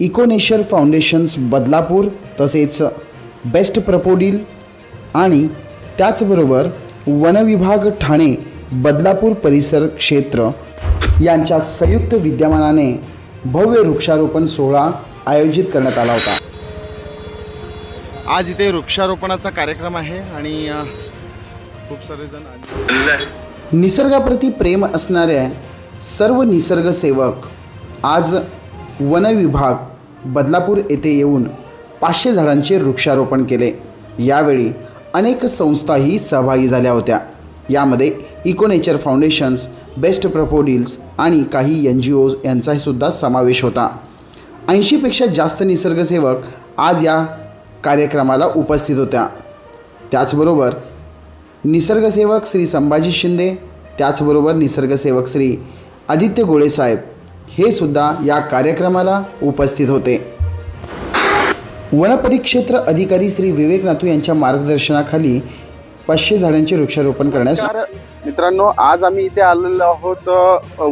इकोनेशर foundations Badlapur तसेच best प्रपोडील आणि त्याचबरोबर वनविभाग ठाणे बदलापूर परिसर क्षेत्र यांच्या संयुक्त विद्यमानाने भव्य वृक्षारोपण सोहळा आयोजित करण्यात आला होता. आज इथे वृक्षारोपणाचा कार्यक्रम आहे आणि खूप सारे जण आले. आहे निसर्गाप्रती प्रेम असणाऱ्या सर्व निसर्गसेवक आज वनविभाग बदलापूर येथे येऊन पाचशे झाडांचे वृक्षारोपण केले. यावेळी अनेक संस्थाही सहभागी झाल्या होत्या. यामध्ये इकोनेचर फाउंडेशन्स बेस्ट प्रपोडिल्स आणि काही एन जी ओज यांचाही सुद्धा समावेश होता. ऐंशीपेक्षा जास्त निसर्गसेवक आज या कार्यक्रमाला उपस्थित होत्या. त्याचबरोबर निसर्गसेवक श्री संभाजी शिंदे त्याचबरोबर निसर्गसेवक श्री आदित्य गोळेसाहेब हे सुद्धा या कार्यक्रमाला उपस्थित होते. वनपरिक्षेत्र अधिकारी श्री विवेक नातू यांच्या मार्गदर्शनाखाली पाचशे झाडांचे वृक्षारोपण करण्यास मित्रांनो आज आम्ही इथे आलेलो आहोत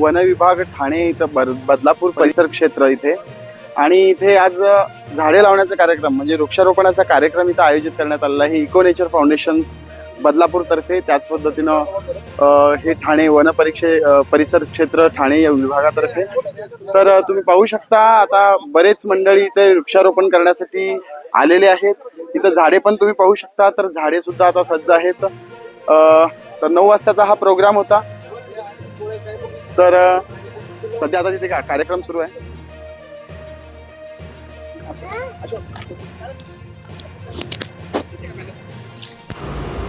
वन विभाग ठाणे इथं बदलापूर परिसर क्षेत्र इथे. आणि इथे आज झाडे लावण्याचा कार्यक्रम म्हणजे वृक्षारोपणाचा कार्यक्रम इथं आयोजित करण्यात आलेला आहे. इको नेचर फाउंडेशन्स बदलापूरतर्फे त्याच पद्धतीनं हे ठाणे वनपरीक्षे परिसर क्षेत्र ठाणे या विभागातर्फे. तर तुम्ही पाहू शकता आता बरेच मंडळी इथे वृक्षारोपण करण्यासाठी आलेले आहेत. इथं झाडे पण तुम्ही पाहू शकता तर झाडे सुद्धा आता सज्ज आहेत. तर नऊ वाजताचा हा प्रोग्राम होता. तर सध्या आता तिथे का कार्यक्रम सुरू आहे?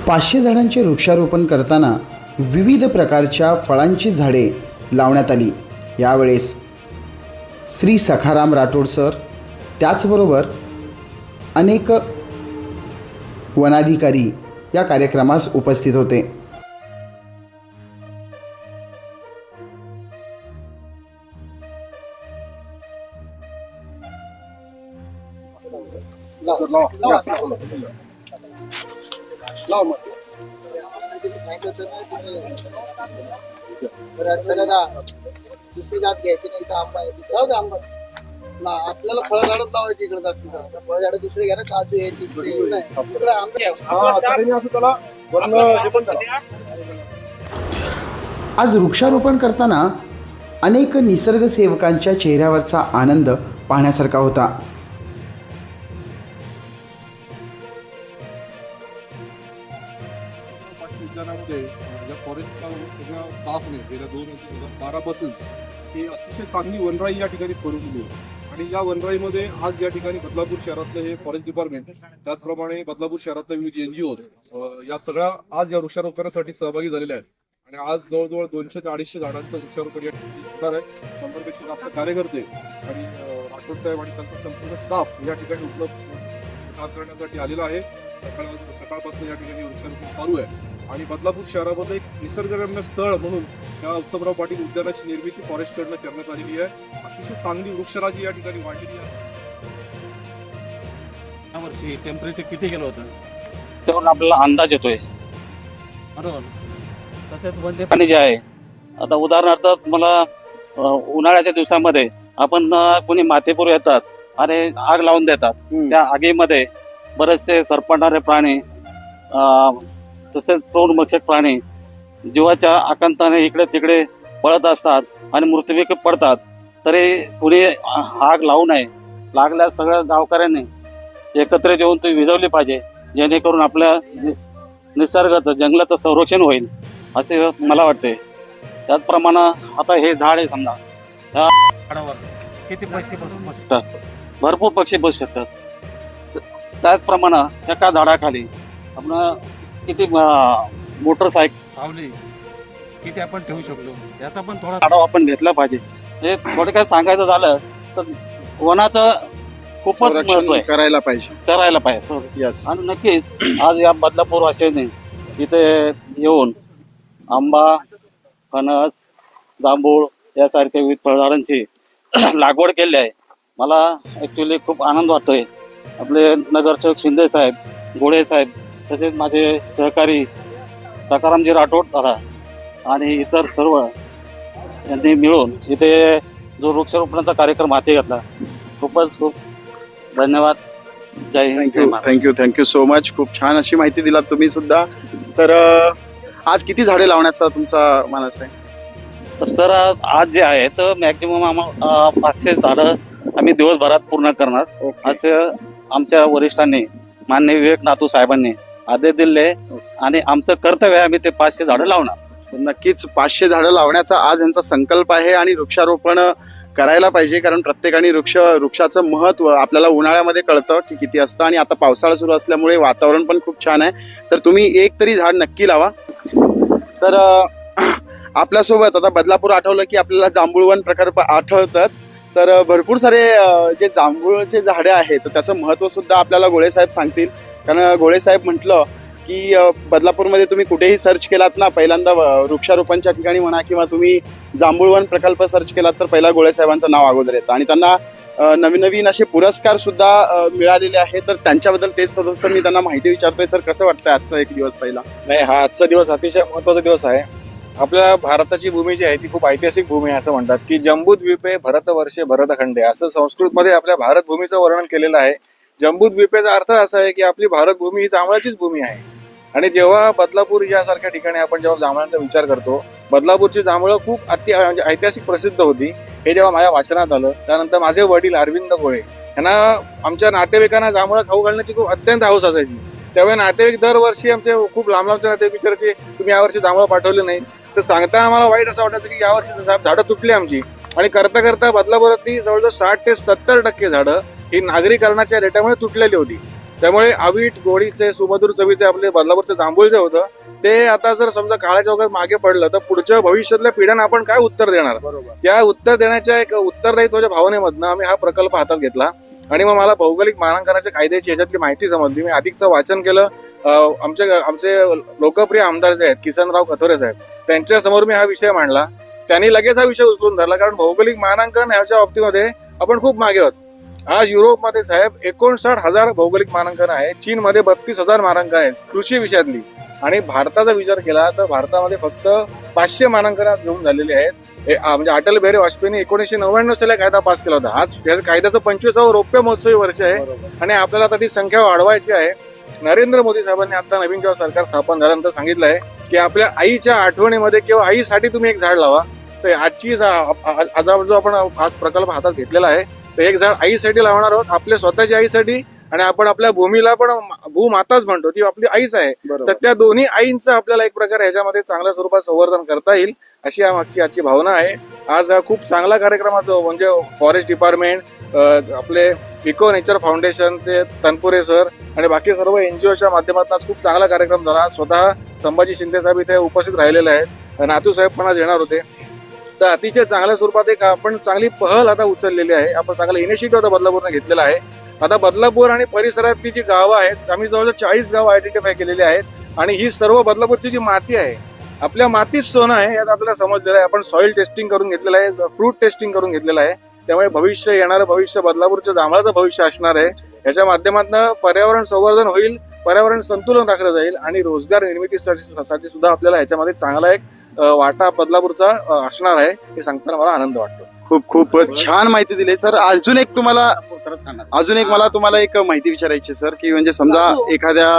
पाचशे झाडांचे वृक्षारोपण करताना विविध प्रकारच्या फळांची झाडे लावण्यात आली. यावेळेस श्री सखाराम राठोड सर त्याचबरोबर अनेक वनाधिकारी या कार्यक्रमास उपस्थित होते. दुसरी जात घ्यायची नाही आंबा आहे जाऊ दे आंबा. ना आपल्याला फळ झाडच लावायची इकडे जास्तीत जास्त फळ झाडं दुसरी घ्या ना काजू यायची नाही इकडे आंबे. आज वृक्षारोपण करताना अनेक निसर्गसेवकांच्या चेहऱ्यावरचा आनंद पाहण्यासारखा होता. उद्यानामध्ये गेल्या दोन हजार बारापासून ही अतिशय चांगली वनराई या ठिकाणी करून दिली. आणि या वनराईमध्ये आज या ठिकाणी बदलापूर शहरातलं हे फॉरेस्ट डिपार्टमेंट त्याचप्रमाणे बदलापूर शहरातल्या विविध एनजीओ या सगळ्या आज या वृक्षारोपणासाठी सहभागी झालेल्या आहेत. आणि आज जवळजवळ दोनशे ते अडीचशे झाडांचं वृक्षारोपण या ठिकाणी होणार आहे. शंभरपेक्षा जास्त कार्यकर्ते आणि राठोड साहेब आणि त्यांचा संपूर्ण स्टाफ या ठिकाणी उपलब्ध काम करण्यासाठी आलेला आहे. सकाळ सकाळपासून या ठिकाणी वृक्षारोपण चालू आहे. आणि बदलापूर शहरामध्ये एक निसर्गरम्य स्थळ म्हणून त्या उत्तमराव पाटील उद्यानाची निर्मिती फॉरेस्ट कडनं करण्यात आलेली आहे. अतिशय चांगली वृक्षराजी या ठिकाणी वाढलेली आहे. यावर्षी टेम्परेचर किती गेलं होतं? त्यावरून आपल्याला अंदाज येतोय. बरोबर. तसेच वंदे आणि जे आहे आता उदाहरणार्थ मला अ, उन्हाळ्याच्या दिवसामध्ये आपण अ, कोणी मातेपूर येतात आणि आग लावून देतात. त्या आगीमध्ये बरेचसे सरपणारे प्राणी अ, तसेच तृणभक्षक प्राणी जीवाच्या आकांताने इकडे तिकडे पळत असतात आणि मृत्यूमुखी पडतात. तरी कुणी आग लावू नये. लागल्या सगळ्या गावकऱ्यांनी एकत्र येऊन ती विजवली पाहिजे. जेणेकरून आपल्या निस- निसर्गाचं जंगलाचं संरक्षण होईल असे मला वाटते. त्याचप्रमाणे आता हे झाड आहे समजा. झाडावर किती पैसे बसू शकतात? भरपूर पक्षी बसू शकतात. त्याचप्रमाणे एका झाडाखाली आपण किती मोटरसायकल सावली किती आपण ठेवू शकतो याचा पण थोडा झाडं आपण घेतलं पाहिजे. हे थोडक्यात सांगायचं झालं तर वनाचं खूपच महत्त्व संरक्षण आहे. करायला पाहिजे. करायला पाहिजे. यस आणि नक्कीच आज या बदलापूर वासियांनी इथे येऊन आंबा फणस जांभूळ यासारख्या विविध फळझाडांची लागवड केली आहे. मला ॲक्च्युली खूप आनंद वाटतोय. आपले नगरसेवक शिंदे साहेब गोळे साहेब तसेच माझे सहकारी सकारामजी राठोड दादा आणि इतर सर्व यांनी मिळून इथे जो वृक्षारोपणाचा कार्यक्रम हाती घेतला. खूपच खूप धन्यवाद. जय thank you thank you thank you so much खूप छान अशी माहिती दिलात तुम्ही सुद्धा. तर आज किती झाडे लावण्याचा तुमचा मानस आहे? तर सर आज जे आहे तर मॅक्झिमम आम्हाला पाचशे झाडं आम्ही दिवसभरात पूर्ण करणार. असे आमच्या वरिष्ठांनी मान्य विवेक नातू साहेबांनी आदेश दिले आणि आमचं कर्तव्य आहे आम्ही ते पाचशे झाडं लावणार. नक्कीच पाचशे झाडं लावण्याचा आज यांचा संकल्प आहे आणि वृक्षारोपण करायला पाहिजे कारण प्रत्येकाने वृक्ष वृक्षाचं महत्त्व आपल्याला उन्हाळ्यामध्ये कळतं की किती असतं आणि आता पावसाळा सुरू असल्यामुळे वातावरण पण खूप छान आहे. तर तुम्ही एक तरी झाड नक्की लावा. तर आपल्यासोबत आता बदलापूर आठवलं की आपल्याला जांभूळवन प्रकल्प आठवतच. तर भरपूर सारे जे जांभूळचे झाडे आहेत तर त्याचं महत्त्वसुद्धा आपल्याला गोळेसाहेब सांगतील. कारण गोळेसाहेब म्हटलं की बदलापूरमध्ये तुम्ही कुठेही सर्च केलात ना पहिल्यांदा वृक्षारोपणच्या ठिकाणी म्हणा किंवा तुम्ही जांभूळवन प्रकल्प सर्च केलात तर पहिला गोळे साहेबांचं नाव अगोदर येतं. आणि त्यांना नवीन नवीन असे पुरस्कार सुद्धा मिळालेले आहेत. तर त्यांच्याबद्दल तेच थोडंसं मी त्यांना माहिती विचारतोय. सर कसं वाटतंय आजचा एक दिवस पहिला? नाही हा आजचा दिवस अतिशय महत्त्वाचा दिवस आहे. आपल्या भारताची भूमी जी आहे ती खूप ऐतिहासिक भूमी आहे असं म्हणतात की जम्बूद्वीपे भरतवर्षे भरतखंडे असं संस्कृतमध्ये आपल्या भारत भूमीचं वर्णन केलेलं आहे. जम्बूद्वीपेचा अर्थ असा आहे की आपली भारत भूमी ही जांभळाचीच भूमी आहे. आणि जेव्हा बदलापूर यासारख्या ठिकाणी आपण जेव्हा जांभळांचा विचार करतो बदलापूरची जांभळं खूप अति म्हणजे ऐतिहासिक प्रसिद्ध होती. हे जेव्हा माझ्या वाचनात आलं त्यानंतर माझे वडील अरविंद गोळे यांना आमच्या नातेवाईकांना जांभळं खाऊ घालण्याची खूप अत्यंत हौस असायची. त्यावेळी नातेवाईक दरवर्षी आमचे खूप लांब लांबचे नातेवाईक विचारायचे तुम्ही यावर्षी जांभळं पाठवले नाही. तर सांगता आम्हाला वाईट असं वाटायचं की यावर्षी झाडं तुटली आमची. आणि करता करता बदलापुरातली जवळजवळ साठ ते सत्तर टक्के झाडं ही नागरीकरणाच्या रेटामुळे तुटलेली होती. त्यामुळे अवीट गोडीचे सुमधुर चवीचे आपले बदलापूरचं जांभूळ जे होतं ते आता जर समजा काळाच्या वगैरे मागे पडलं तर पुढच्या भविष्यातल्या पिढ्यांना आपण काय उत्तर देणार? बरोबर. त्या उत्तर देण्याच्या एक उत्तरदायित्वाच्या भावनेमधनं आम्ही हा प्रकल्प हातात घेतला. आणि मग मला भौगोलिक मानांकनाच्या कायद्याची याच्यातली माहिती समजली. मी अधिकचं वाचन केलं. आमचे आमचे लोकप्रिय आमदार जे आहेत किसनराव कथोरे साहेब त्यांच्यासमोर मी हा विषय मांडला. त्यांनी लगेच हा विषय उचलून धरला कारण भौगोलिक मानांकन ह्याच्या बाबतीमध्ये आपण खूप मागे आहोत. आज युरोपमध्ये साहेब एकोणसाठ हजार भौगोलिक मानांकन आहे चीनमध्ये बत्तीस हजार मानांकन आहे कृषी विषयातली. आणि भारताचा विचार केला तर भारतामध्ये फक्त पाचशे मानांकनात घेऊन झालेले आहेत. हे, म्हणजे अटल बिहारी वाजपेयीने एकोणीसशे नव्याण्णव साली कायदा पास केला होता. आज कायद्याचं पंचवीसावं रौप्य महोत्सवी वर्ष आहे. आणि आपल्याला आता ती संख्या वाढवायची आहे. नरेंद्र मोदी साहेबांनी आता नवीन जेव्हा सरकार स्थापन झाल्यानंतर सांगितलं आहे की आपल्या आईच्या आठवणीमध्ये किंवा आईसाठी तुम्ही एक झाड लावा. तर आजची जा- आज जो आपण आज प्रकल्प हातात घेतलेला आहे तर एक झाड आईसाठी लावणार आहोत आपल्या स्वतःच्या आईसाठी आणि आपण आपल्या भूमीला पण भूमाताच म्हणतो. ती आपली आईच आहे. तर त्या दोन्ही आईंचं आपल्याला एक प्रकारे ह्याच्यामध्ये चांगल्या स्वरूपात संवर्धन करता येईल अशी आमची आजची भावना आहे. आज हा खूप चांगला कार्यक्रमाचं म्हणजे फॉरेस्ट डिपार्टमेंट आपले इको नेचर फाउंडेशनचे तनपुरे सर आणि बाकी सर्व एनजीओच्या माध्यमातून आज खूप चांगला कार्यक्रम झाला. स्वतः संभाजी शिंदे साहेब इथे उपस्थित राहिलेले आहेत. नातू साहेब पण आज येणार होते. तर अतिशय चांगल्या स्वरूपात एक आपण चांगली पहल आता उचललेली आहे. आपण चांगला इनिशिएटिव्ह आता बदलापूरने घेतलेला आहे. आता बदलापूर आणि परिसरातली जी गावं आहेत आम्ही जवळजवळ चाळीस गावं आयडेंटिफाय केलेली आहेत आणि ही सर्व बदलापूरची जी माती आहे आपल्या मातीच सोनं आहे यात आपल्याला समजलेलं आहे. आपण सॉइल टेस्टिंग करून घेतलेलं आहे फ्रूट टेस्टिंग करून घेतलेलं आहे. त्यामुळे भविष्य येणारं भविष्य बदलापूरचं जांभळाचं भविष्य असणार आहे. याच्या माध्यमातून पर्यावरण संवर्धन होईल पर्यावरण संतुलन राखलं जाईल आणि रोजगार निर्मितीसाठी साठी सुद्धा आपल्याला ह्याच्यामध्ये चांगला एक वाटा बदलापूरचा असणार आहे हे सांगताना मला आनंद वाटतो. खूप खूप छान माहिती दिली सर. अजून एक तुम्हाला अजून एक मला तुम्हाला एक माहिती विचारायची सर की म्हणजे समजा एखाद्या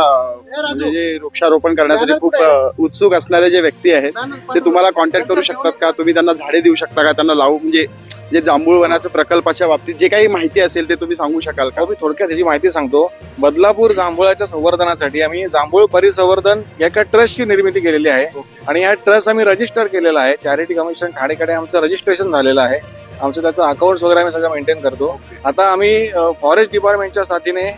म्हणजे जे वृक्षारोपण करण्यासाठी खूप उत्सुक असणारे जे व्यक्ती आहेत ते तुम्हाला कॉन्टॅक्ट करू शकतात का? तुम्ही त्यांना झाडे देऊ शकता का? त्यांना लावू म्हणजे जे जांभूळ वनाचं प्रकल्पाच्या बाबतीत जे काही माहिती असेल ते तुम्ही सांगू शकाल का? अहो, मी थोडक्यात याची माहिती सांगतो. बदलापूर जांभूळाच्या संवर्धनासाठी आम्ही जांभूळ परिसंवर्धन या एका ट्रस्टची निर्मिती केलेली आहे. आणि या ट्रस्ट आम्ही रजिस्टर केलेला आहे. चॅरिटी कमिशन ठाणेकडे आमचं रजिस्ट्रेशन झालेलं आहे. आमचं त्याचं अकाउंट वगैरे आम्ही सगळं मेंटेन करतो. आता आम्ही फॉरेस्ट डिपार्टमेंटच्या साथीने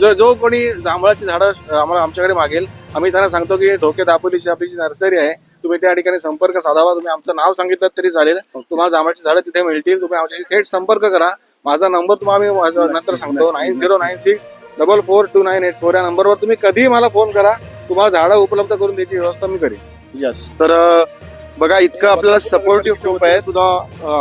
जो जो कोणी जांभळाची झाडं आम्हाला आमच्याकडे मागेल आम्ही त्यांना सांगतो की ढोके दापोलीची आपली जी नर्सरी आहे तुम्ही त्या ठिकाणी संपर्क साधावा. तुम्ही आमचं नाव सांगितलं तरी चालेल. तुम्हाला जांभळाची झाडं तिथे मिळतील. तुम्ही आमच्याशी थेट संपर्क करा. माझा नंबर तुम्हाला मी नंतर सांगतो. Nine zero nine six double four two nine eight four या नंबरवर तुम्ही कधीही मला फोन करा. तुम्हाला झाडं उपलब्ध करून द्यायची व्यवस्था मी करेन. यस तर बघा इतकं आपल्याला सपोर्टिव्ह खूप आहे सुद्धा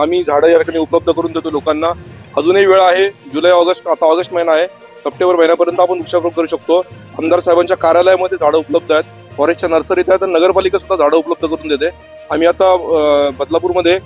आम्ही झाडं या ठिकाणी उपलब्ध करून देतो लोकांना. अजूनही वेळ आहे. जुलै ऑगस्ट आता ऑगस्ट महिना आहे. सप्टेंबर महिन्यापर्यंत आपण वृक्षारोपण करू शकतो. आमदार साहेबांच्या कार्यालयामध्ये झाडं उपलब्ध आहेत. फॉरेस्टच्या नर्सरीत आहेत आणि नगरपालिका सुद्धा झाडं उपलब्ध करून देते. आम्ही आता बदलापूरमध्ये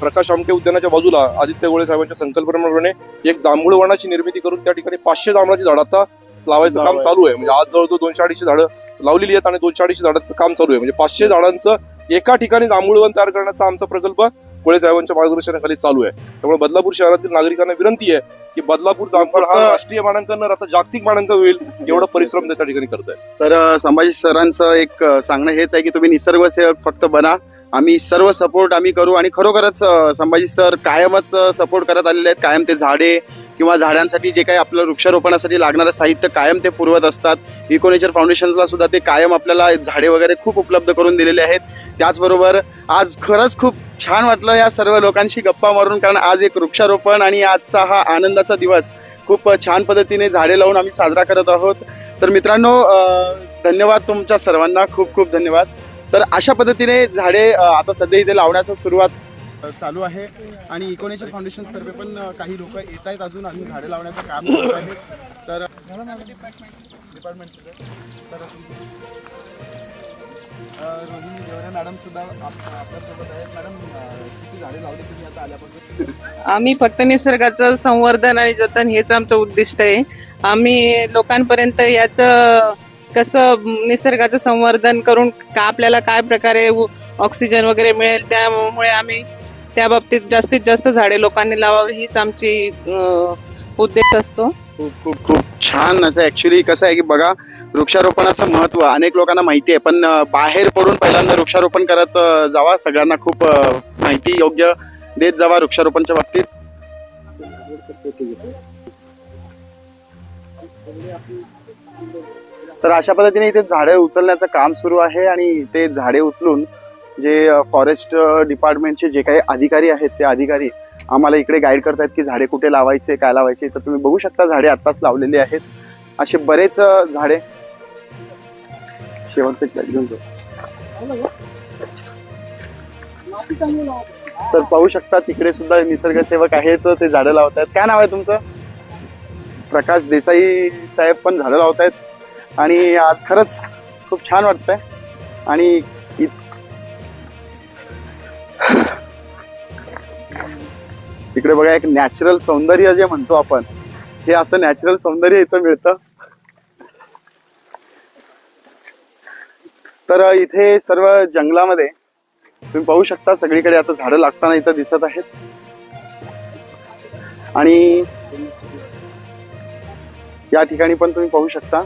प्रकाश आमटे उद्यानाच्या बाजूला आदित्य गोळे साहेबांच्या संकल्पनेप्रमाणे एक जांभूळ वनाची निर्मिती करून त्या ठिकाणी पाचशे जांभळाची झाडं आता लावायचं काम. चालू आहे. म्हणजे आज जवळजवळ दोनशे अडीचशे झाडं लावलेली आहेत आणि दोनशे अडीचशे झाडांचं काम चालू आहे. म्हणजे पाचशे झाडांचं एका ठिकाणी जांभूळ वन तयार करण्याचा आमचा प्रकल्प गोळे साहेबांच्या मार्गदर्शनाखाली चालू आहे. त्यामुळे बदलापूर शहरातील नागरिकांना विनंती आहे की बदलापूर जामफळ हा राष्ट्रीय मानांकन राहता जागतिक मानांकन होईल एवढा परिश्रम त्या ठिकाणी करत आहे तर संभाजी सरांचं एक सांगणं हेच आहे की तुम्ही निसर्ग सेवक फक्त बना. आम्ही सर्व सपोर्ट आम्ही करू आणि खरोखरच संभाजी सर कायमच सपोर्ट करत आलेले आहेत. कायम ते झाडे किंवा झाडांसाठी जे काही आपलं वृक्षारोपणासाठी लागणारं साहित्य कायम ते पुरवत असतात. इको नेचर फाउंडेशनला सुद्धा ते कायम आपल्याला झाडे वगैरे खूप उपलब्ध करून दिलेले आहेत. त्याचबरोबर आज खरंच खूप छान वाटलं या सर्व लोकांशी गप्पा मारून कारण आज एक वृक्षारोपण आणि आजचा हा आनंदाचा दिवस खूप छान पद्धतीने झाडे लावून आम्ही साजरा करत आहोत. तर मित्रांनो धन्यवाद तुमच्या सर्वांना. खूप खूप धन्यवाद. तर अशा पद्धतीने झाडे आता सध्या इथे लावण्याचा सुरुवात चालू आहे. आणि इकोनेचर फाउंडेशन तर्फे पण काही लोक येत आहेत अजून. अजून झाडे लावण्याचं काम करत आहेत तर डिपार्टमेंट रोहिणी देवरे मॅडम सुद्धा आपल्यासोबत आहेत मॅडम किती झाडे लावली तुम्ही आता आल्यापासून आम्ही फक्त निसर्गाचं संवर्धन आणि जतन हेच आमचं उद्दिष्ट आहे. आम्ही लोकांपर्यंत याचं कसं निसर्गाचं संवर्धन करून का आपल्याला काय प्रकारे उ- ऑक्सिजन वगैरे मिळेल त्यामुळे आम्ही त्या बाबतीत जास्तीत जास्त झाडे लोकांनी लावावी हीच आमची उद्देश असतो. खूप खूप खूप छान. असं ऍक्च्युली कसं आहे की बघा वृक्षारोपणाचं महत्त्व अनेक लोकांना माहिती आहे पण बाहेर पडून पहिल्यांदा वृक्षारोपण करत जावा. सगळ्यांना खूप माहिती योग्य देत जावा वृक्षारोपणच्या बाबतीत. तर अशा पद्धतीने इथे झाडे उचलण्याचं काम सुरू आहे आणि ते झाडे उचलून जे फॉरेस्ट डिपार्टमेंटचे जे काही अधिकारी आहेत ते अधिकारी आम्हाला इकडे गाईड करतायत की झाडे कुठे लावायचे काय लावायचे. तर तुम्ही बघू शकता झाडे आत्ताच लावलेली आहेत. असे बरेच झाडे. शेवटचे घेऊन जाऊ. तर पाहू शकता तिकडे सुद्धा निसर्गसेवक आहेत ते झाडं लावत आहेत काय नाव आहे तुमचं? प्रकाश देसाई साहेब पण झाडं लावत आहेत आणि आज खरंच खूप छान वाटतंय. आणि इत- इकडे बघा एक नॅचरल सौंदर्य जे म्हणतो आपण हे असं नॅचरल सौंदर्य इथं मिळतं. तर इथे सर्व जंगलामध्ये तुम्ही पाहू शकता सगळीकडे आता झाडं लागताना इथं दिसत आहेत. आणि या ठिकाणी पण तुम्ही पाहू शकता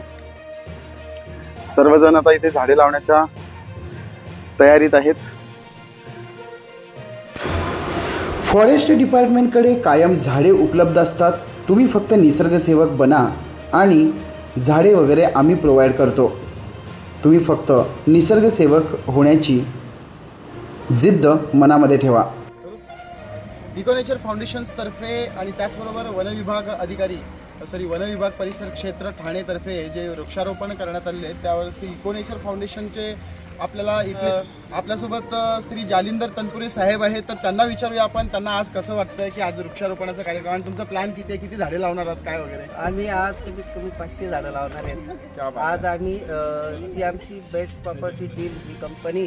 सर्वजण आता इथे झाडे लावण्याच्या तयारीत आहेत. फॉरेस्ट डिपार्टमेंटकडे कायम झाडे उपलब्ध असतात. तुम्ही फक्त निसर्गसेवक बना आणि झाडे वगैरे आम्ही प्रोव्हाइड करतो. तुम्ही फक्त निसर्गसेवक होण्याची जिद्द मनामध्ये ठेवा. इकोनेचर फाउंडेशन्स तर्फे आणि त्याचबरोबर वन विभाग अधिकारी सॉरी वन विभाग परिसर क्षेत्र ठाणेतर्फे जे वृक्षारोपण करण्यात आलेले आहेत त्यावेळेस इकोनेचर फाउंडेशनचे आपल्याला इथे आपल्यासोबत श्री जालिंदर तनपुरे साहेब आहेत. तर त्यांना विचारूया आपण त्यांना आज कसं वाटतंय की आज वृक्षारोपणाचा कार्यक्रम आणि तुमचा प्लॅन किती आहे? किती झाडे लावणार आहात? काय वगैरे? आम्ही आज कमीत कमी पाचशे झाडं लावणार आहेत. आज आम्ही जी आमची बेस्ट प्रॉपर्टी डील ही कंपनी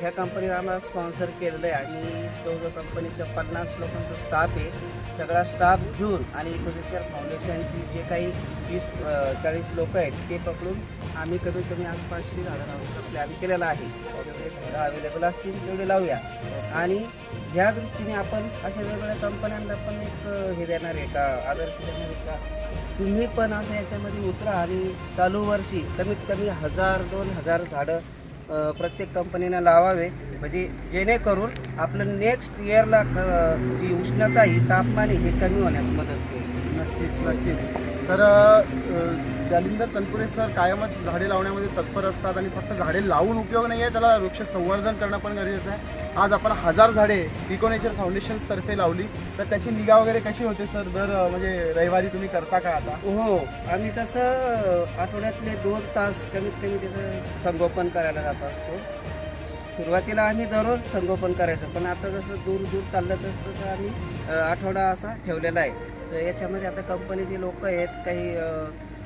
ह्या कंपनीनं आम्हाला स्पॉन्सर केलेलं आहे आणि जवळजवळ कंपनीच्या पन्नास लोकांचा स्टाफ आहे सगळा स्टाफ घेऊन आणि इकोनेचर फाउंडेशनची जे काही तीस चाळीस लोक आहेत ते पकडून आम्ही कमीत कमी आज पाचशे झाडं लावण्याचा प्लॅन केलेला आहे. झाडं अवेलेबल असतील तेवढे लावूया. आणि ह्या दृष्टीने आपण अशा वेगवेगळ्या कंपन्यांना पण एक हे देणार आहे का आदर्श देणार आहे का? तुम्ही पण असं याच्यामध्ये उतरा आणि चालू वर्षी कमीत कमी हजार दोन हजार झाडं प्रत्येक कंपनीनं लावावे. म्हणजे जेणेकरून आपलं नेक्स्ट इयरला जी उष्णता ही तापमान हे कमी होण्यास मदत होईल. नक्कीच नक्कीच. तर जालिंदर तनपुरे सर कायमच झाडे लावण्यामध्ये तत्पर असतात आणि फक्त झाडे लावून उपयोग नाही आहे त्याला वृक्ष संवर्धन करणं पण गरजेचं आहे. आज आपण हजार झाडे इकोनेचर फाउंडेशन्स तर्फे लावली. तर त्याची निगा वगैरे कशी होते सर? दर म्हणजे रविवारी तुम्ही करता का आता? हो आम्ही तसं आठवड्यातले दोन तास कमीत कमी त्याचं संगोपन करायला जात असतो. सुरुवातीला आम्ही दररोज संगोपन करायचं पण आता जसं दूर दूर चाललं तसं तसं आम्ही आठवडा असा ठेवलेला आहे. तर याच्यामध्ये आता कंपनीचे लोक आहेत काही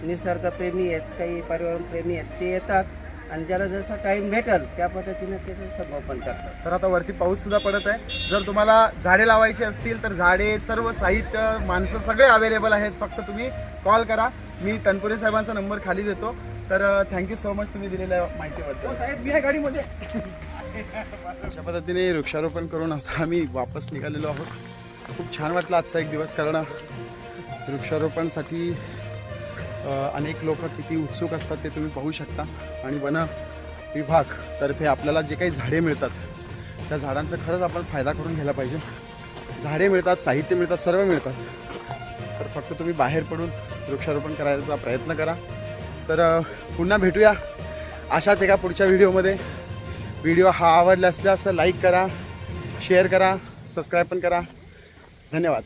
निसर्गप्रेमी आहेत काही पर्यावरणप्रेमी आहेत ते येतात आणि ज्याला जसं टाईम भेटेल त्या पद्धतीने त्याचं संगोपन करतात. तर आता वरती पाऊस सुद्धा पडत आहे. जर तुम्हाला झाडे लावायची असतील तर झाडे सर्व साहित्य माणसं सगळे अवेलेबल आहेत. फक्त तुम्ही कॉल करा. मी तनपुरे साहेबांचा नंबर खाली देतो. तर थँक्यू सो मच तुम्ही दिलेल्या माहितीबद्दल. साहेब मी आहे गाडीमध्ये. अशा पद्धतीने वृक्षारोपण करून आता आम्ही वापस निघालेलो आहोत. खूप छान वाटलं आजचा एक दिवस कारण वृक्षारोपणसाठी अनेक लोक किती उत्सुक असतात ते तुम्ही पाहू शकता. आणि वन विभाग तर्फे आपल्याला जे काही झाडे मिळतात त्या झाडांचा खरंच आपण फायदा करून घ्यायला पाहिजे. झाडे मिळतात साहित्य मिळतात सर्व मिळतात. तर फक्त तुम्ही बाहेर पडून वृक्षारोपण करायचा प्रयत्न करा. तर पुन्हा भेटूया अशाच एका पुढच्या व्हिडिओमध्ये. व्हिडिओ हा आवडला असल्यास लाईक करा शेअर करा सबस्क्राईब पण करा. धन्यवाद.